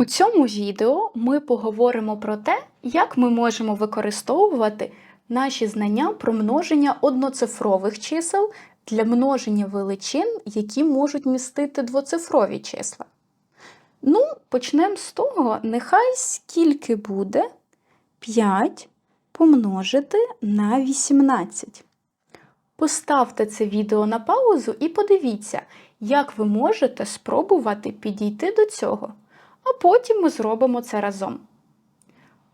У цьому відео ми поговоримо про те, як ми можемо використовувати наші знання про множення одноцифрових чисел для множення величин, які можуть містити двоцифрові числа. Ну, почнемо з того, нехай скільки буде 5 помножити на 18. Поставте це відео на паузу і подивіться, як ви можете спробувати підійти до цього, а потім ми зробимо це разом.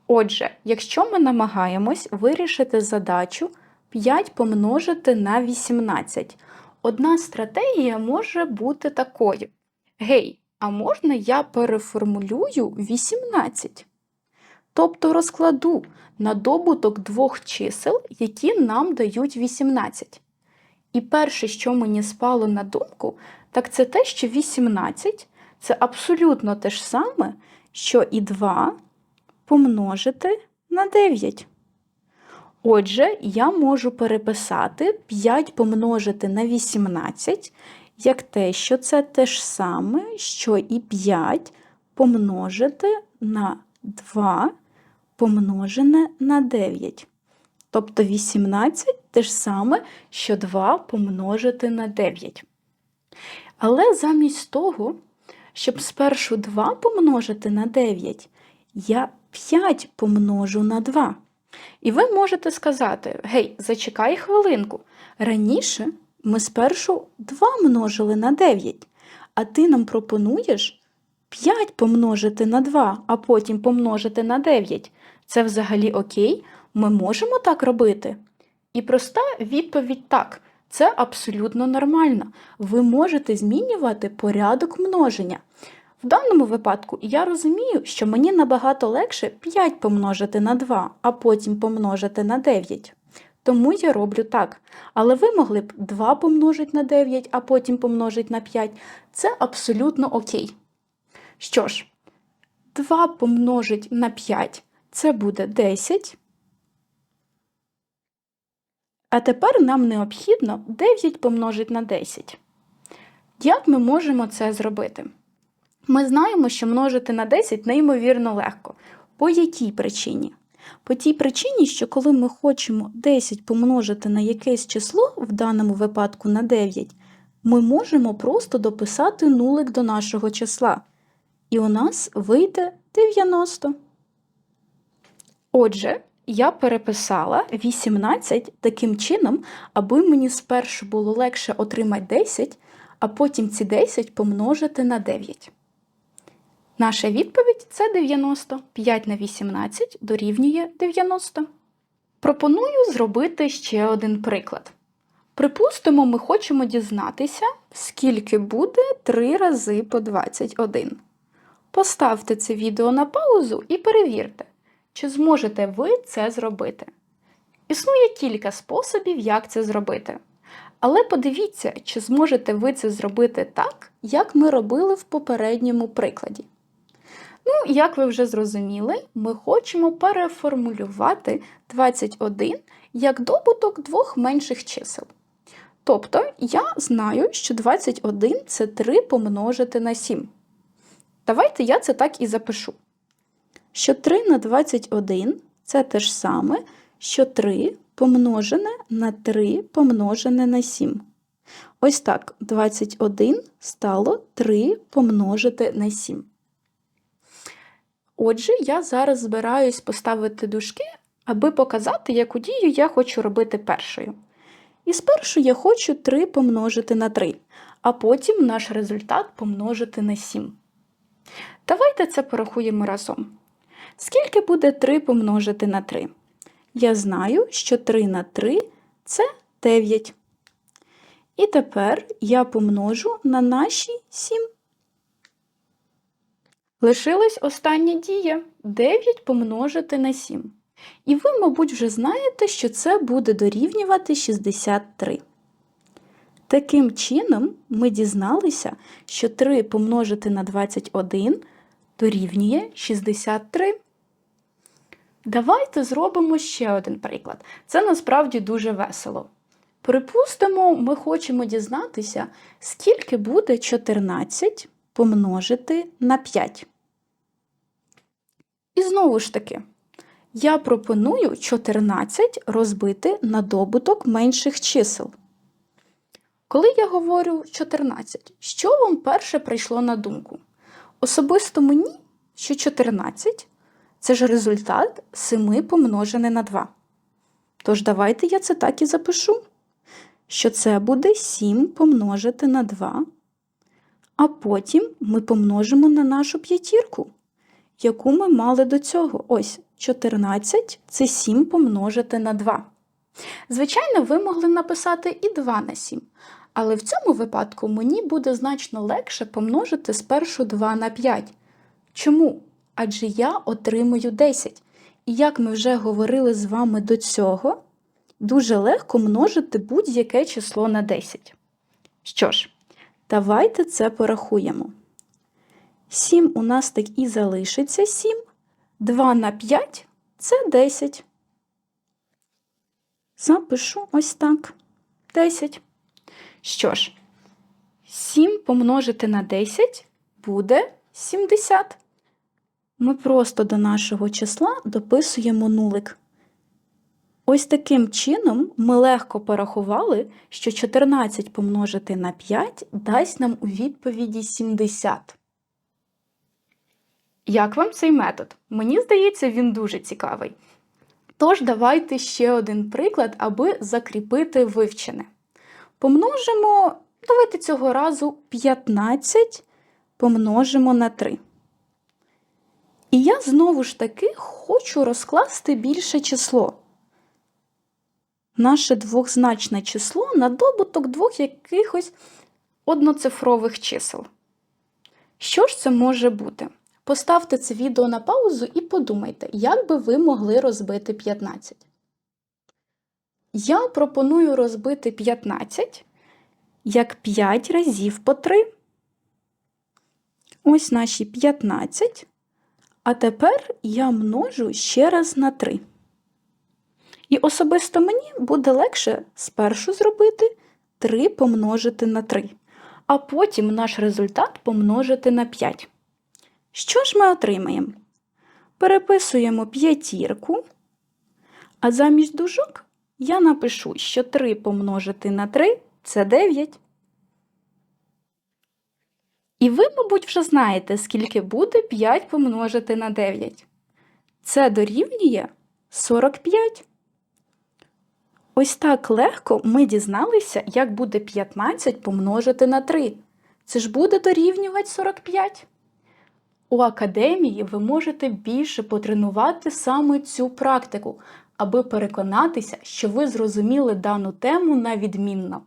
Отже, якщо ми намагаємось вирішити задачу 5 помножити на 18, одна стратегія може бути такою: Гей, а можна я переформулюю 18? Тобто розкладу на добуток двох чисел, які нам дають 18. І перше, що мені спало на думку, так це те, що 18 це абсолютно те ж саме, що і 2 помножити на 9. Отже, я можу переписати 5 помножити на 18 як те, що це те ж саме, що і 5 помножити на 2 помножене на 9. Тобто 18 те ж саме, що 2 помножити на 9. Але замість того, щоб спершу 2 помножити на 9, я 5 помножу на 2. І ви можете сказати: гей, зачекай хвилинку. Раніше ми спершу 2 множили на 9, а ти нам пропонуєш 5 помножити на 2, а потім помножити на 9. Це взагалі окей? Ми можемо так робити? І проста відповідь так. Це абсолютно нормально. Ви можете змінювати порядок множення. В даному випадку я розумію, що мені набагато легше 5 помножити на 2, а потім помножити на 9. Тому я роблю так. Але ви могли б 2 помножити на 9, а потім помножити на 5. Це абсолютно окей. Що ж, 2 помножить на 5 це буде 10. А тепер нам необхідно 9 помножити на 10. Як ми можемо це зробити? Ми знаємо, що множити на 10 неймовірно легко. По якій причині? По тій причині, що коли ми хочемо 10 помножити на якесь число, в даному випадку на 9, ми можемо просто дописати нулик до нашого числа. І у нас вийде 90. Отже, я переписала 18 таким чином, аби мені спершу було легше отримати 10, а потім ці 10 помножити на 9. Наша відповідь це 90. 5 на 18 дорівнює 90. Пропоную зробити ще один приклад. Припустимо, ми хочемо дізнатися, скільки буде 3 рази по 21. Поставте це відео на паузу і перевірте, чи зможете ви це зробити. Існує кілька способів, як це зробити. Але подивіться, чи зможете ви це зробити так, як ми робили в попередньому прикладі. Ну, як ви вже зрозуміли, ми хочемо переформулювати 21 як добуток двох менших чисел. Тобто, я знаю, що 21 це 3 помножити на 7. Давайте я це так і запишу. Що 3 на 21 це те ж саме, що 3 помножене на 3 помножене на 7. Ось так, 21 стало 3 помножити на 7. Отже, я зараз збираюсь поставити дужки, аби показати, яку дію я хочу робити першою. І спершу я хочу 3 помножити на 3, а потім наш результат помножити на 7. Давайте це порахуємо разом. Скільки буде 3 помножити на 3? Я знаю, що 3 на 3 це 9. І тепер я помножу на наші 7. Лишилась остання дія 9 помножити на 7. І ви, мабуть, вже знаєте, що це буде дорівнювати 63. Таким чином, ми дізналися, що 3 помножити на 21 дорівнює 63. Давайте зробимо ще один приклад. Це насправді дуже весело. Припустимо, ми хочемо дізнатися, скільки буде 14 помножити на 5. І знову ж таки, я пропоную 14 розбити на добуток менших чисел. Коли я говорю 14, що вам перше прийшло на думку? Особисто мені, що 14 це ж результат 7 помножене на 2. Тож давайте я це так і запишу, що це буде 7 помножити на 2, а потім ми помножимо на нашу п'ятірку, яку ми мали до цього. Ось 14 це 7 помножити на 2. Звичайно, ви могли написати і 2 на 7, але в цьому випадку мені буде значно легше помножити спершу 2 на 5. Чому? Адже я отримую 10. І як ми вже говорили з вами до цього, дуже легко множити будь-яке число на 10. Що ж, давайте це порахуємо. 7 у нас так і залишиться 7. 2 на 5 це 10. Запишу ось так. 10. Що ж, 7 помножити на 10 буде 70. Ми просто до нашого числа дописуємо нулик. Ось таким чином ми легко порахували, що 14 помножити на 5 дасть нам у відповіді 70. Як вам цей метод? Мені здається, він дуже цікавий. Тож, давайте ще один приклад, аби закріпити вивчене. Помножимо, давайте цього разу 15 помножимо на 3. І я знову ж таки хочу розкласти більше число. Наше двохзначне число на добуток двох якихось одноцифрових чисел. Що ж це може бути? Поставте це відео на паузу і подумайте, як би ви могли розбити 15. Я пропоную розбити 15 як 5 разів по 3. Ось наші 15. А тепер я множу ще раз на 3. І особисто мені буде легше спершу зробити 3 помножити на 3, а потім наш результат помножити на 5. Що ж ми отримаємо? Переписуємо п'ятірку, а замість дужок я напишу, що 3 помножити на 3 це 9. І ви, мабуть, вже знаєте, скільки буде 5 помножити на 9. Це дорівнює 45. Ось так легко ми дізналися, як буде 15 помножити на 3. Це ж буде дорівнювати 45. У академії ви можете більше потренувати саме цю практику, аби переконатися, що ви зрозуміли дану тему на відмінно.